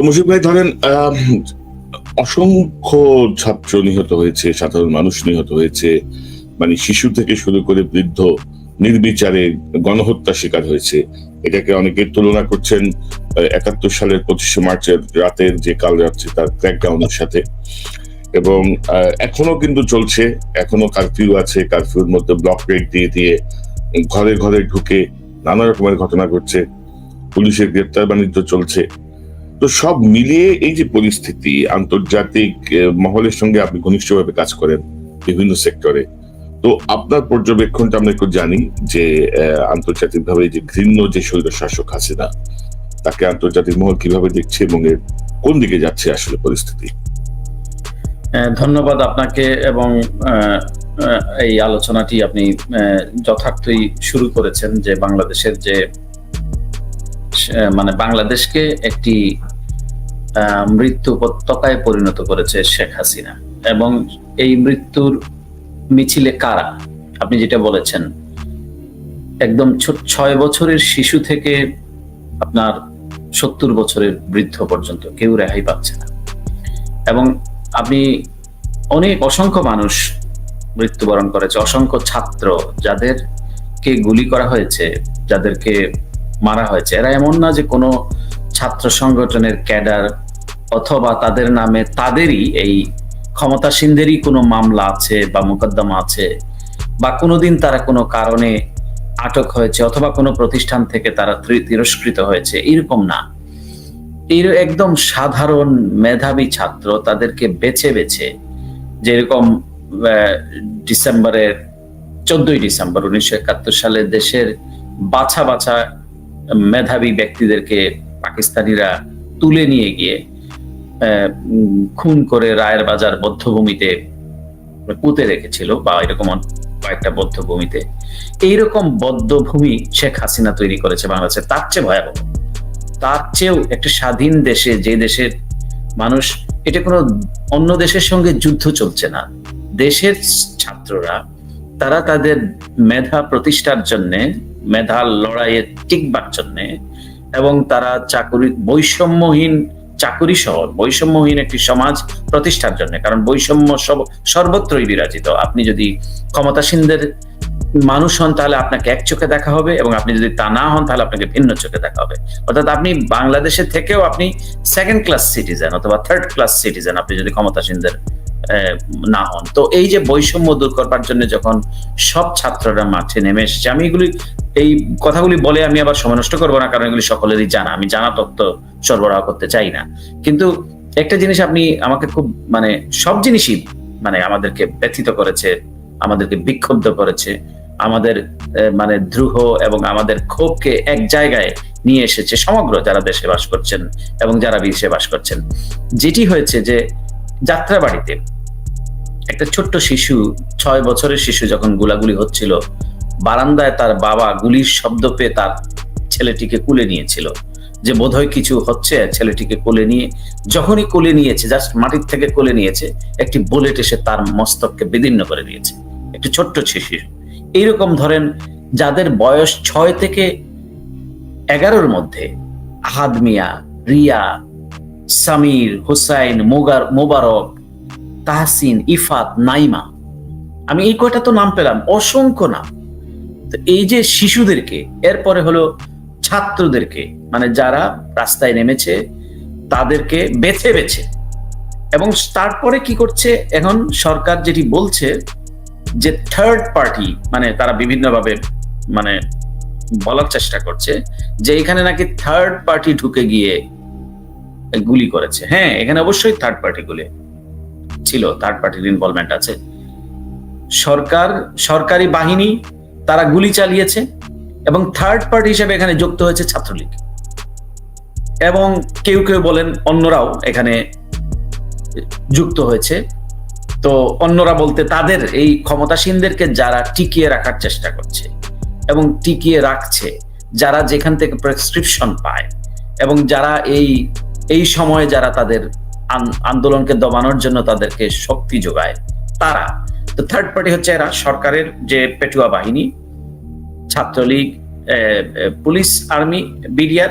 তো মুশিব ভাই, ধরেন অসংখ্য ছাত্র নিহত হয়েছে, সাধারণ মানুষ নিহত হয়েছে মানে শিশু থেকে শুরু করে বৃদ্ধ নির্বিচারে গণহত্যা শিকার হয়েছে। এটাকে অনেকে তুলনা করছেন একাত্তর সালের পঁচিশে মার্চের রাতের যে কাল রাত্রি তার ক্র্যাকডাউনের সাথে। এবং এখনও কিন্তু চলছে, এখনও কারফিউ আছে কারফিউর মধ্যে ব্লক রেড দিয়ে দিয়ে ঘরে ঘরে ঢুকে নানা রকমের ঘটনা ঘটছে। পুলিশের গ্রেপ্তার বাণিজ্য চলছে। তো সব মিলিয়ে এই যে পরিস্থিতি, আন্তর্জাতিক মহলের সঙ্গে আপনি ঘনিষ্ঠভাবে কাজ করেন বিভিন্ন সেক্টরে, তো আপনার পর্যবেক্ষণটা আমরা একটু জানি যে আন্তর্জাতিকভাবে যে ঘৃণ্য যে শৈল শাসক হাসিনা, তাকে আন্তর্জাতিক মহল কীভাবে দেখছে এবং এর কোন দিকে যাচ্ছে আসলে পরিস্থিতি? ধন্যবাদ আপনাকে এবং এই আলোচনাটি আপনি যথার্থই শুরু করেছেন যে বাংলাদেশের যে মানে বাংলাদেশকে একটি মৃত্যু উপত্যকায় পরিণত করেছে শেখ হাসিনা। এবং এই মৃত্যুর মিছিলে কারা? আপনি যেটা বলেছেন, একদম ছয় বছরের শিশু থেকে আপনার সত্তর বছরের বৃদ্ধ পর্যন্ত কেউ রেহাই পাচ্ছে না। এবং আপনি অনেক অসংখ্য মানুষ মৃত্যুবরণ করেছে, অসংখ্য ছাত্র যাদেরকে গুলি করা হয়েছে, যাদেরকে মারা হয়েছে। এরা এমন না যে কোনো ছাত্র সংগঠনের ক্যাডার অথবা তাদের নামে তাদেরই এই ক্ষমতাসীনদেরই কোনো মামলা আছে বা মোকদ্দমা আছে বা কোনোদিন তারা কোনো কারণে আটক হয়েছে অথবা কোনো প্রতিষ্ঠান থেকে তারা তিরস্কৃত হয়েছে, এরকম না। এর একদম সাধারণ মেধাবী ছাত্র তাদেরকে বেছে বেছে যেরকম ডিসেম্বরের চোদ্দই ডিসেম্বর উনিশশো একাত্তর সালে দেশের বাছা বাছা মেধাবী ব্যক্তিদেরকে পাকিস্তানিরা তুলে নিয়ে গিয়ে খুন করে রায়ের বাজার বদ্ধভূমিতে পুঁতে রেখেছিল বা এরকম কয়েকটা বদ্ধভূমিতে। এইরকম বদ্ধভূমি শেখ হাসিনা তৈরি করেছে বাংলাদেশে। তার চেয়ে ভয়াবহ। তার চেয়েও একটা স্বাধীন দেশে, যে দেশের মানুষ, এটা কোনো অন্য দেশের সঙ্গে যুদ্ধ চলছে না। দেশের ছাত্ররা, তারা তাদের মেধা প্রতিষ্ঠার জন্য, মেধা লড়াইয়ে টিকবার জন্য, এবং তারা চাকুরি বৈষম্যহীন চাকুরি সহ বৈষম্যহীন একটি সমাজ প্রতিষ্ঠার জন্য, কারণ বৈষম্য সব- সর্বত্রই বিরাজিত। আপনি যদি ক্ষমতাসীনদের মানুষ হন, তাহলে আপনাকে এক চোখে দেখা হবে এবং আপনি যদি তা না হন, তাহলে আপনাকে ভিন্ন চোখে দেখা হবে। অর্থাৎ আপনি বাংলাদেশের থেকেও আপনি সেকেন্ড ক্লাস সিটিজেন অথবা থার্ড ক্লাস সিটিজেন আপনি যদি ক্ষমতাসীনদের না হন। তো এই যে বৈষম্য দূর করবার জন্য যখন সব ছাত্ররা মাঠে নেমে এসেছে, আমি এগুলি এই কথাগুলি বলে আমি আবার সময় নষ্ট করব না, কারণ এগুলি সকলেরই জানা। আমি জানা তথ্য সরবরাহ করতে চাই না। কিন্তু একটা জিনিস আপনি আমাকে খুব মানে সব জিনিসই মানে আমাদেরকে ব্যথিত করেছে, আমাদেরকে বিক্ষুব্ধ করেছে, আমাদের মানে দ্রুহ এবং আমাদের ক্ষোভকে এক জায়গায় নিয়ে এসেছে সমগ্র যারা দেশে বাস করছেন এবং যারা বিদেশে বাস করছেন। যেটি হয়েছে যে যাত্রাবাড়িতে একটা ছোট্ট শিশু, ছয় বছরের শিশু যখন গুলাগুলি হচ্ছিল বারান্দায় তার বাবা গুলির শব্দ পেয়ে তার ছেলেটিকে কুলে নিয়েছিল। যে বোধহয় কিছু হচ্ছে, ছেলেটিকে কোলে নিয়ে, যখনই কোলে নিয়েছে জাস্ট মাটির থেকে কোলে নিয়েছে, একটি বুলেট এসে তার মস্তককে বিদীর্ণ করে দিয়েছে। একটি ছোট্ট শিশু এইরকম ধরেন, যাদের বয়স ছয় থেকে এগারোর মধ্যে, আহাদ মিয়া, রিয়া, সামির, হুসাইন, মোগার, মোবারক, তাহসিন, ইফাত, নাইমা। আমি এই কয়টা তো নাম পেলাম, অসংখ্য নাম। তো এই যে শিশুদেরকে, এরপরে হলো ছাত্রদেরকে মানে যারা রাস্তায় নেমেছে, তাদেরকে বেছে বেছে। এবং তারপরে কি করছে? এখন সরকার যেটি বলছে যে থার্ড পার্টি মানে তারা বিভিন্নভাবে মানে বলার চেষ্টা করছে যে এখানে নাকি থার্ড পার্টি ঢুকে গিয়ে গুলি করেছে। হ্যাঁ এখানে অবশ্যই থার্ড পার্টি গুলি ছিল থার্ড পার্টির ইনভলভমেন্ট আছে। সরকার, সরকারি বাহিনী তারা গুলি চালিয়েছে এবং থার্ড পার্টি হিসেবে এখানে যুক্ত হয়েছে ছাত্রলীগ। এবং কেউ কেউ বলেন অন্যরাও এখানে যুক্ত হয়েছে। তো অন্যরা বলতে তাদের এই ক্ষমতাসীনদেরকে যারা টিকিয়ে রাখার চেষ্টা করছে এবং টিকিয়ে রাখছে, যারা যেখান থেকে প্রেসক্রিপশন পায় এবং যারা এই এই সময়ে যারা তাদের আন্দোলনকে দমানোর জন্য তাদেরকে শক্তি যোগায় তারা। তো থার্ড পার্টি হচ্ছে এরা, সরকারের যে পেটুয়া বাহিনী ছাত্রলীগ পুলিশ, আর্মি, বিডিআর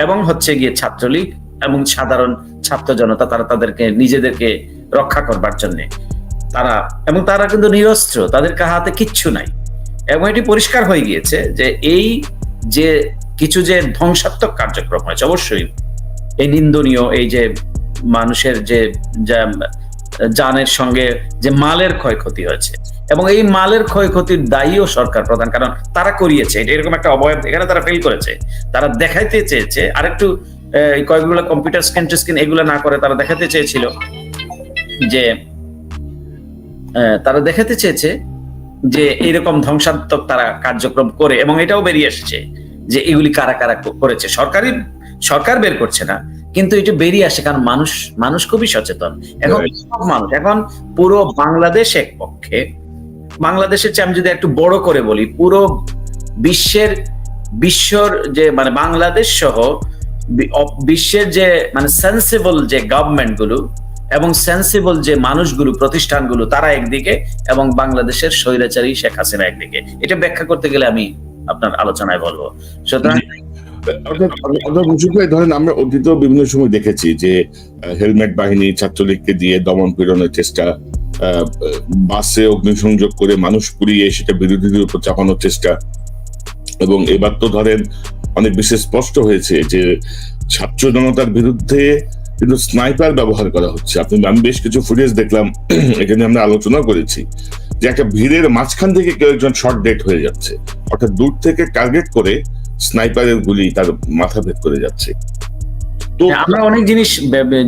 এবং হচ্ছে গিয়ে ছাত্রলীগ এবং সাধারণ ছাত্র জনতা, তারা তাদেরকে, নিজেদেরকে রক্ষা করবার জন্য। তারা, এবং তারা কিন্তু নিরস্ত্র তাদের হাতে কিচ্ছু নাই। এবং এটি পরিষ্কার হয়ে গিয়েছে যে এই যে কিছু যে ধ্বংসাত্মক কার্যক্রম হয়েছে, অবশ্যই এই নিন্দনীয়, এই যে মানুষের যা- জানের সঙ্গে যে মালের ক্ষয়ক্ষতি হয়েছে এবং এই মালের ক্ষয়ক্ষতির দায়ীও সরকার প্রধান কারণ তারা করিয়েছে এটা এরকম একটা অবয়ব এখানে তারা ফেল করেছে। তারা দেখাইতে চেয়েছে আহ, এই কয়েকগুলো কম্পিউটার স্ক্যান স্ক্রিন এগুলো না করে তারা দেখাতে চেয়েছিল যে তারা দেখাতে চেয়েছে যে এরকম ধ্বংসাত্মক তারা কার্যক্রম করে এবং এটাও বেরিয়ে এসেছে যে এগুলি কারা কারা করেছে। সরকারি সরকার বের করছে না কিন্তু এটা বেরিয়ে আসে কারণ মানুষ মানুষ খুবই সচেতন। এখন সব মানুষ এখন পুরো বাংলাদেশ এক পক্ষে বাংলাদেশের চেয়ে আমি যদি একটু বড় করে বলি, পুরো বিশ্বের, বিশ্বর যে মানে বাংলাদেশ সহ বিশ্বের যে মানে সেন্সিবল যে গভর্নমেন্টগুলো এবং সেন্সিবল যে মানুষগুলো, প্রতিষ্ঠানগুলো, তারা একদিকে এবং বাংলাদেশের স্বৈরাচারী শেখ হাসিনা একদিকে। এটা ব্যাখ্যা করতে গেলে আমি আপনার আলোচনায় বলব। সুতরাং মুশফিক ভাই, ধরেন আমরা অতীতেও বিভিন্ন সময় দেখেছি যে হেলমেট বাহিনী ছাত্রলীগকে দিয়ে দমন পীড়নের চেষ্টা বাসে অগ্নিসংযোগ করে মানুষ পুড়িয়ে সেটা বিরোধীদের উপর চাপানোর চেষ্টা। এবং এবার তো ধরেন অনেক বেশি স্পষ্ট হয়েছে যে ছাত্র জনতার বিরুদ্ধে কিন্তু স্নাইপার ব্যবহার করা হচ্ছে। আপনি, আমি বেশ কিছু ফুটেজ দেখলাম, এখানে আমরা আলোচনা করেছি যে একটা ভিড়ের মাঝখান থেকে কেউ একজন শর্ট ডেট হয়ে যাচ্ছে। অর্থাৎ দূর থেকে টার্গেট করে স্নাইপারের গুলি তার মাথা ভেদ করে যাচ্ছে। আমরা অনেক জিনিস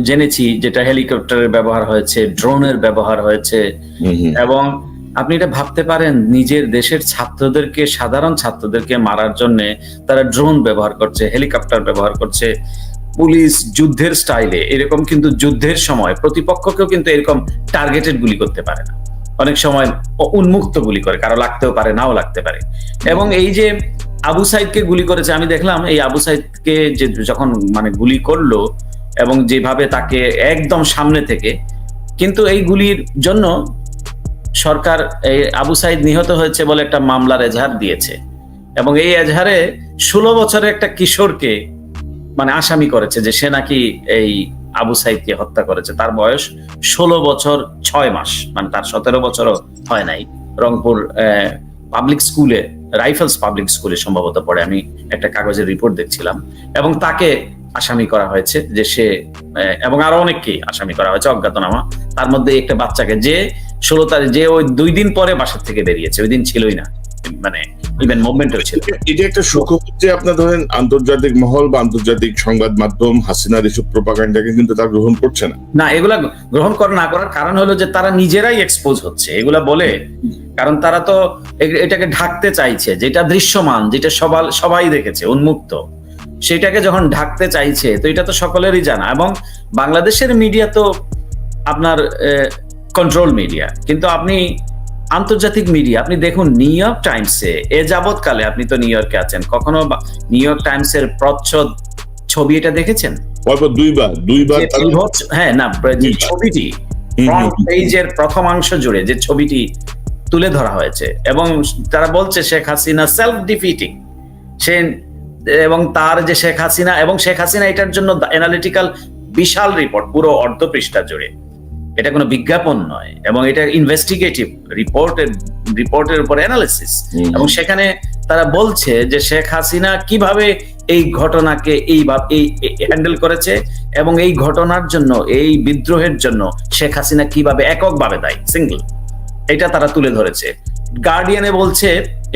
জেনেছি যেটা হেলিকপ্টারের ব্যবহার হয়েছে ড্রোনের ব্যবহার হয়েছে। এবং আপনি এটা ভাবতে পারেন নিজের দেশের ছাত্রদেরকে সাধারণ ছাত্রদেরকে মারার জন্য তারা ড্রোন ব্যবহার করছে হেলিকপ্টার ব্যবহার করছে। পুলিশ যুদ্ধের স্টাইলে এরকম কিন্তু যুদ্ধের সময় প্রতিপক্ষকেও কিন্তু এরকম টার্গেটেড গুলি করতে পারে না। অনেক সময় উন্মুক্ত গুলি করে কারও লাগতেও পারে নাও লাগতে পারে। এবং এই যে আবু সাইদকে গুলি করেছে, আমি দেখলাম এই আবু সাইদকে যে যখন মানে গুলি করল এবং যেভাবে তাকে একদম সামনে থেকে, কিন্তু এই গুলির জন্য সরকার এই আবু সাইদ নিহত হয়েছে বলে একটা মামলার এজাহার দিয়েছে। এবং এই এজাহারে ষোলো বছরের একটা কিশোরকে মানে আসামি করেছে যে সে নাকি এই আবু সাইদকে হত্যা করেছে। তার বয়স ষোলো বছর ছয় মাস মানে তার সতেরো বছরও হয় নাই। রংপুর পাবলিক স্কুলে রাইফেলস পাবলিক স্কুলে সম্ভবত পড়ে আমি একটা কাগজের রিপোর্ট দেখছিলাম। এবং তাকে আসামি করা হয়েছে যে সে এবং আরও অনেককেই আসামি করা হয়েছে অজ্ঞাতনামা। তার মধ্যে একটা বাচ্চাকে যে ষোলো তারিখ যে ওই দুই দিন পরে বাসার থেকে বেরিয়েছে ওই দিন ছিলই না। মানে ইভেন মুভমেন্টও ছিল এটা একটা সুখবর যে আপনার ধরেন আন্তর্জাতিক মহল বা আন্তর্জাতিক সংবাদ মাধ্যম হাসিনার এসব প্রোপাগান্ডাকে কিন্তু তারা গ্রহণ করছে না। না এগুলা গ্রহণ করা না করার কারণ হলো যে তারা নিজেরাই এক্সপোজ হচ্ছে। এগুলা বলে কারণ তারা তো এটাকে ঢাকতে চাইছে যেটা দৃশ্যমান যেটা সবাই সবাই দেখেছে উন্মুক্ত। সেটাকে যখন ঢাকতে চাইছে তো এটা তো সকলেরই জানা এবং বাংলাদেশের মিডিয়া তো আপনার কন্ট্রোল মিডিয়া কিন্তু আপনি আন্তর্জাতিক মিডিয়া আপনি দেখুন নিউ ইয়র্ক টাইমসে এ যাবৎকালে আপনি তো নিউ ইয়র্কে আছেন কখনো নিউ ইয়র্ক টাইমসের প্রচ্ছদ ছবি এটা দেখেছেন? দুইবার দুইবার হ্যাঁ না ছবিটি ফ্রন্ট পেজের প্রথমাংশ জুড়ে যে ছবিটি তুলে ধরা হয়েছে। এবং তারা বলছে শেখ হাসিনা সেলফ ডিফিটিং সে এবং তার যে শেখ হাসিনা এবং শেখ হাসিনা এটার জন্য অ্যানালিটিক্যাল বিশাল রিপোর্ট পুরো অর্ধ পৃষ্ঠা জুড়ে। এটা কোনো বিজ্ঞাপন নয় এবং এটা ইনভেস্টিগেটিভ রিপোর্টের রিপোর্টের উপর অ্যানালিসিস এবং সেখানে তারা বলছে যে শেখ হাসিনা কীভাবে এই ঘটনাকে এইভাবে এই হ্যান্ডেল করেছে এবং এই ঘটনার জন্য এই বিদ্রোহের জন্য শেখ হাসিনা কীভাবে এককভাবে দায়ী সিঙ্গল এটা তারা তুলে ধরেছে। গার্ডিয়ানে বলছে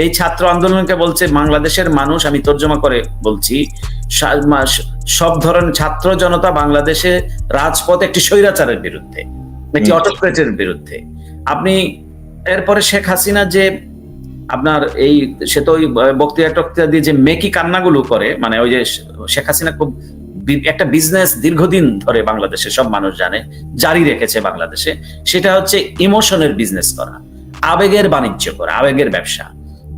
এই ছাত্র আন্দোলনকে বলছে বাংলাদেশের মানুষ আমি তর্জমা করে বলছি সব ধরনের ছাত্র জনতা বাংলাদেশে রাজপথ একটি স্বৈরাচারের বিরুদ্ধে একটি অটোক্রেটের বিরুদ্ধে। আপনি এরপরে শেখ হাসিনা যে আপনার এই সে তো ওই বক্তৃতা টক্তৃতা দিয়ে যে মেকি কান্নাগুলো করে মানে ওই যে শেখ হাসিনা খুব একটা বিজনেস দীর্ঘদিন ধরে বাংলাদেশে সব মানুষ জানে, জারি রেখেছে বাংলাদেশে, সেটা হচ্ছে ইমোশনের বিজনেস করা, আবেগের বাণিজ্য করা, আবেগের ব্যবসা।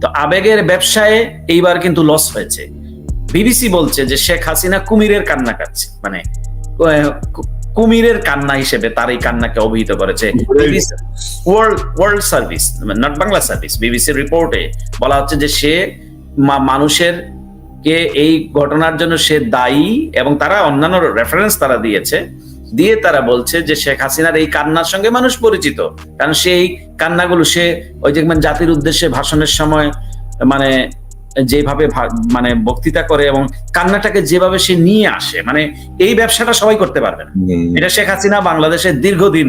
তো আবেগের ব্যবসায় এইবার কিন্তু লস হয়েছে। বিবিসি বলছে যে শেখ হাসিনা কুমিরের কান্না কাটছে মানে কুমিরের কান্না হিসেবে তার এই কান্নাকে অভিহিত করেছে world world service not Bangla service বিবিসির রিপোর্টে বলা হচ্ছে যে সে মানুষের কে এই ঘটনার জন্য সে দায়ী এবং তারা অন্যান্য রেফারেন্স তারা দিয়েছে দিয়ে তারা বলছে যে শেখ হাসিনার এই কান্নার সঙ্গে মানুষ পরিচিত। কারণ সেই কান্নাগুলো সে ওই দেখবেন জাতির উদ্দেশ্যে ভাষণের সময় মানে যেভাবে মানে বক্তৃতা করে এবং কান্নাটাকে যেভাবে সে নিয়ে আসে মানে এই ব্যবসাটা সবাই করতে পারবে না। এটা শেখ হাসিনা বাংলাদেশে দীর্ঘদিন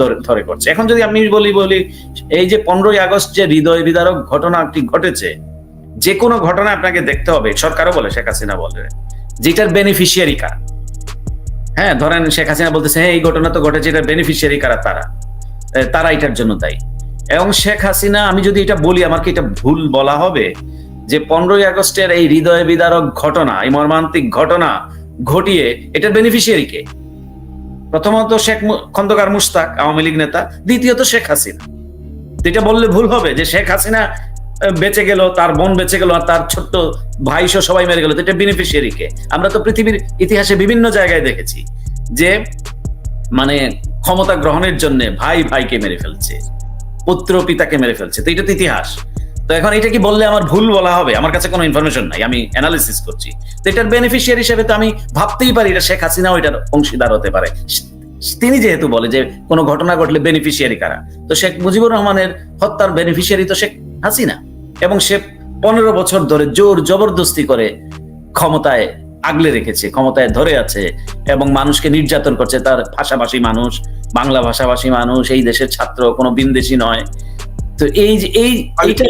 ধরে ধরে করছে। এখন যদি আমি বলি বলি এই যে পনেরোই আগস্ট যে হৃদয় বিদারক ঘটনাটি ঘটেছে যে কোনো ঘটনা আপনাকে দেখতে হবে, সরকারও বলে, শেখ হাসিনা বলে। যেটার বেনিফিশিয়ারি কারা? হ্যাঁ ধরেন শেখ হাসিনা বলতেছে হ্যাঁ এই ঘটনা তো ঘটেছে, এটার বেনিফিশিয়ারি কারা তারা? তারা এটার জন্য দায়ী। এবং শেখ হাসিনা, আমি যদি এটা বলি, আমার কি এটা ভুল বলা হবে? যে পনেরোই আগস্টের এই হৃদয় বিদারক ঘটনা, এই মর্মান্তিক ঘটনা ঘটিয়ে এটার বেনিফিশিয়ারি কে? প্রথমত শেখ খন্দকার মুস্তাক আওয়ামী লীগ নেতা, দ্বিতীয়ত শেখ হাসিনা। এটা বললে ভুল হবে যে শেখ হাসিনা বেঁচে গেল, তার বোন বেঁচে গেল, আর তার ছোট্ট ভাই সহ সবাই মেরে গেল। এটা বেনিফিশিয়ারি কে আমরা তো পৃথিবীর ইতিহাসে বিভিন্ন জায়গায় দেখেছি যে মানে ক্ষমতা গ্রহণের জন্য ভাই ভাইকে মেরে ফেলছে, পুত্র পিতাকে মেরে ফেলছে। তো এটা তো ইতিহাস। তো এখন এটা কি বললে আমার ভুল বলা হবে? আমার কাছে কোনো ইনফরমেশন নাই, আমি অ্যানালিসিস করছি। তো এটার বেনিফিশিয়ারি হিসেবে তো আমি ভাবতেই পারি এটা শেখ হাসিনাও এটার অংশীদার হতে পারে। তিনি যেহেতু বলে যে কোনো ঘটনা ঘটলে বেনিফিশিয়ারি কারা? তো শেখ মুজিবুর রহমানের হত্যার বেনিফিশিয়ারি তো শেখ হাসিনা। এবং সে পনেরো বছর ধরে জোর জবরদস্তি করে ক্ষমতায় আগলে রেখেছে, ক্ষমতায় ধরে আছে এবং মানুষকে নির্যাতন করছে। তার ভাষাভাষী মানুষ, বাংলা ভাষাভাষী মানুষ, এই দেশের ছাত্র, কোনো বিন্দেশি নয়। তো এই এই, এইটা